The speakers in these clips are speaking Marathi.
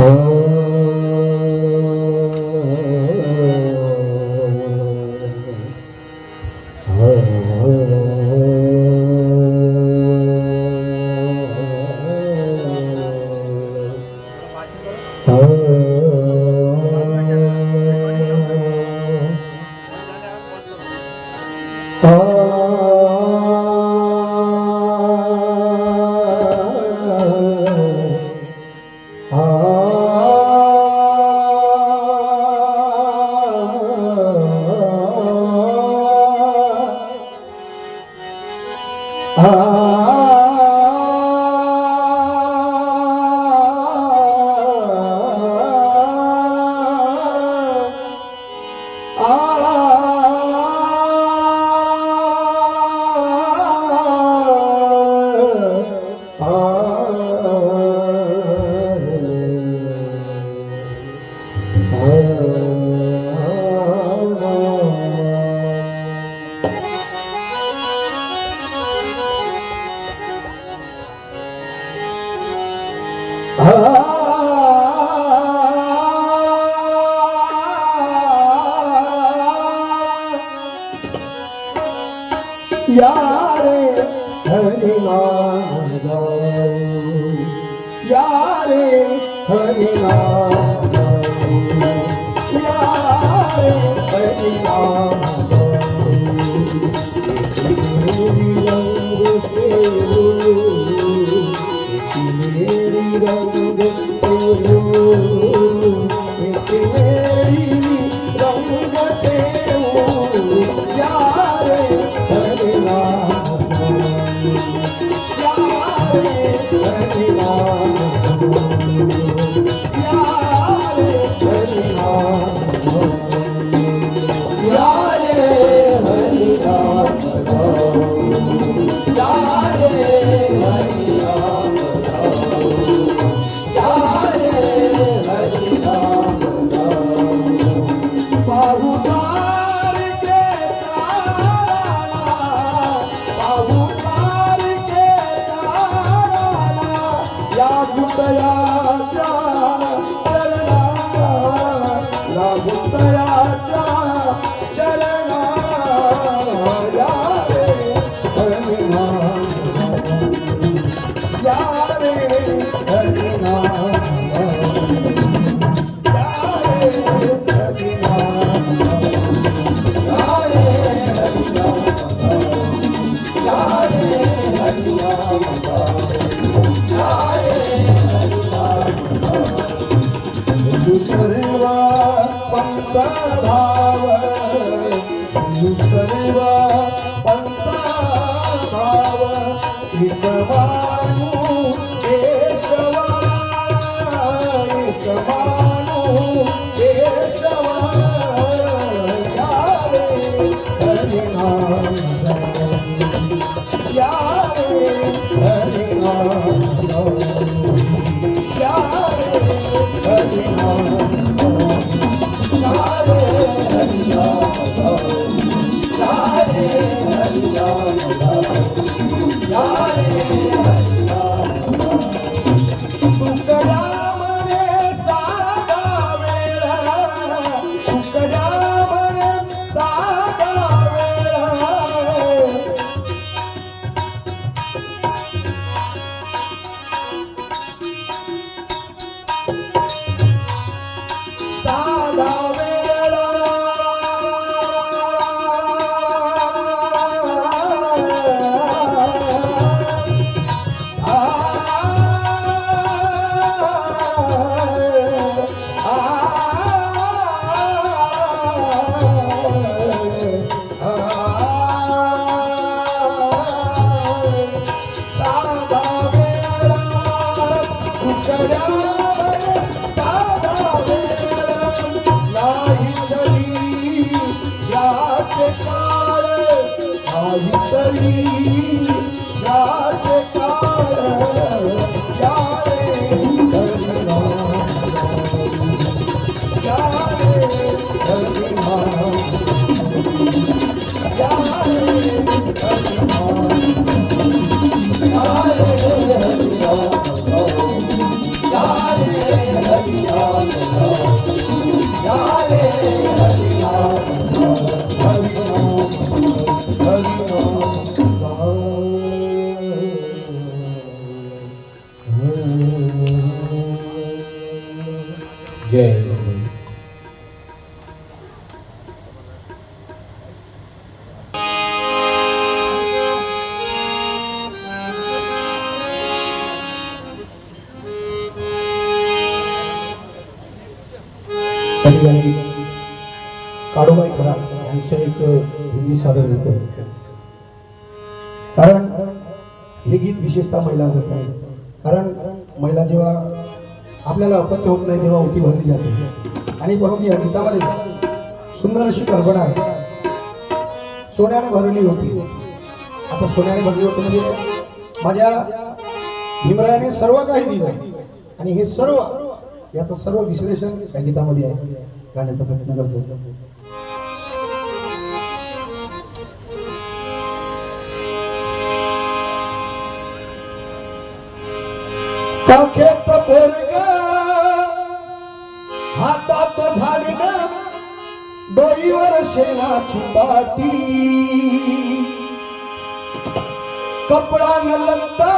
Oh. Ah નામ યારે હરિ નામ યારે હરિ નામ आया Bye. 你。जय भगवान काळूबाई खराब यांचं एक हिंदी सादर कारण हे गीत विशेषतः महिला होत आहे कारण महिला जेव्हा आपल्याला अपत्य होत नाही तेव्हा उठी भरली जाते. आणि म्हणून या गीतामध्ये सुंदर अशी कल्पना आहे. सोन्याने भरली होती आता सोन्याने भरली होती म्हणजे माझ्या भीमरायाने सर्व काही दिलं आणि हे सर्व याचं सर्व विश्लेषण या गीतामध्ये आहे. गाण्याचा प्रयत्न करतो. टखेत पोरग. हातात झाली ना डोईवर शेणा छुपाटी कपडा न लगता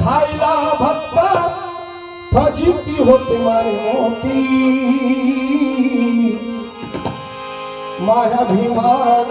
खायला भक्ता फजिती होते मारे मोती. माया भीमान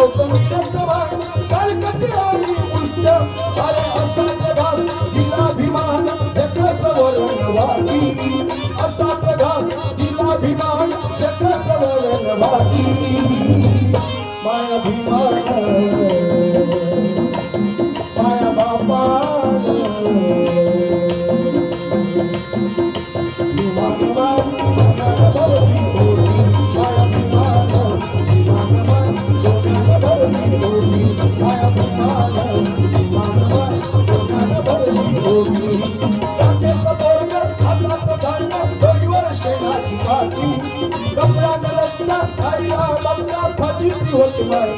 Open दोरीवर शेणाची माती कपडा नलटला थाळीला बंगला फजिती होत माय